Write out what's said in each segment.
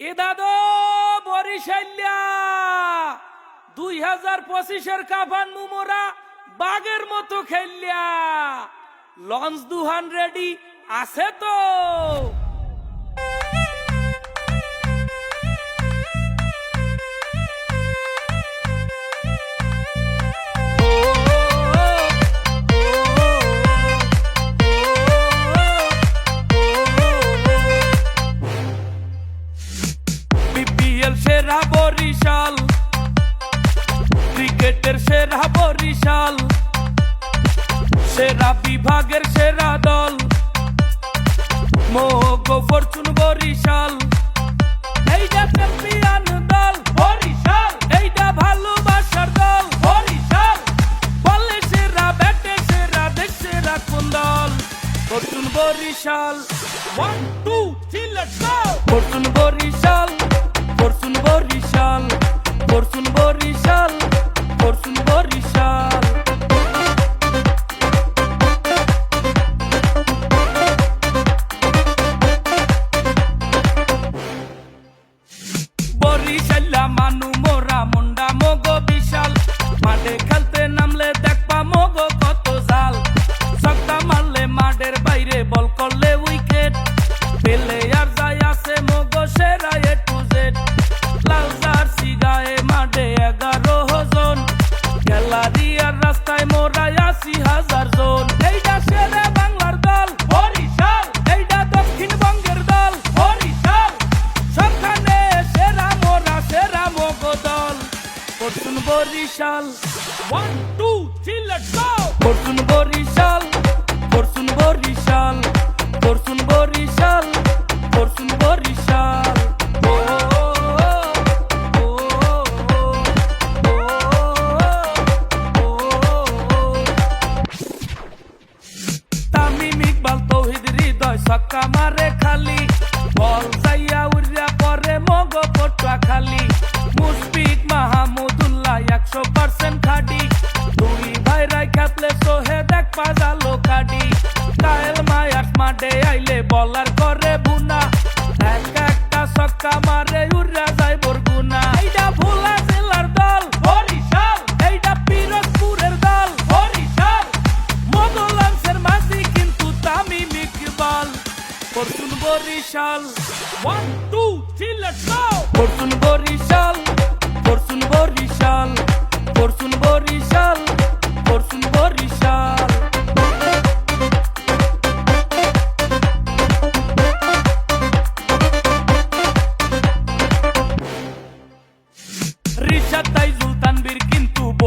এ দাদো বরিশাল্যা দুই পঁচিশের বাগের মতো খেললিয়া লঞ্চ দুহান রেডি আছে তো? বিপিএল সেরা বরিশাল। ক্রিকেটের সেরা বরিশাল। সেরা বিভাগের সেরা দল। মোগো ফরচুন বরিশাল। এইটা চ্যাম্পিয়ন দল। বরিশাল। এইটা ভালোবাসার দল। বরিশাল। বলে সেরা ব্যাটে সেরা দেশ সেরা কোন দল। Fortune Barishal. One two three let's go Fortune Barishal. Fortune Barishal Fortune Barishal. মানু মোরা মুন্ডা মগো বিশাল মাঠে খেলতে Barishal. One two three let's go Fortune Barishal Fortune Barishal Fortune Barishal Fortune Barishal. Tamim Iqbal, Towhid Hridoy সক্কা মারে খালি। বল যাইয়া উড়িয়া পরে মগ পটুয়া খালি পাজালো কাডি কায়েল মায়াক মাঠে আইলে বলার করে বুনা। এক একটা সক্কা মারে উড়িয়া যায় বরগুনা। এইটা ভোলা জেলার দল, বরিশাল। এইটা পিরোজপুরের দল, বরিশাল। মোগলাংশের মাঝি কিন্তু Tamim Iqbal. Fortune Barishal one two three let's go Barishal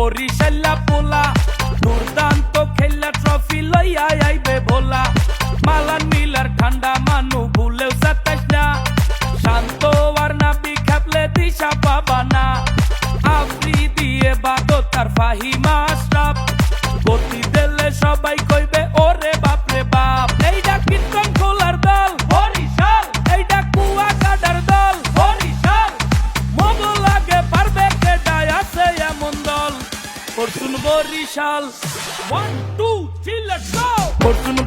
বরিশাল্লা পোলা। দুর্দান্ত খেলা ট্রফি লইয়া আইবে ভোলা। মালান মিলার ঠান্ডা মানু ভুলেও সাতাইস না। শান্ত আর না খেপলে দিশা পাবা না। আফ্রি দিয়ে বাদো তার ফাহিমা আশরাফ গতি দিলে সবাই কইবে Barishal. One two three let's go Fortune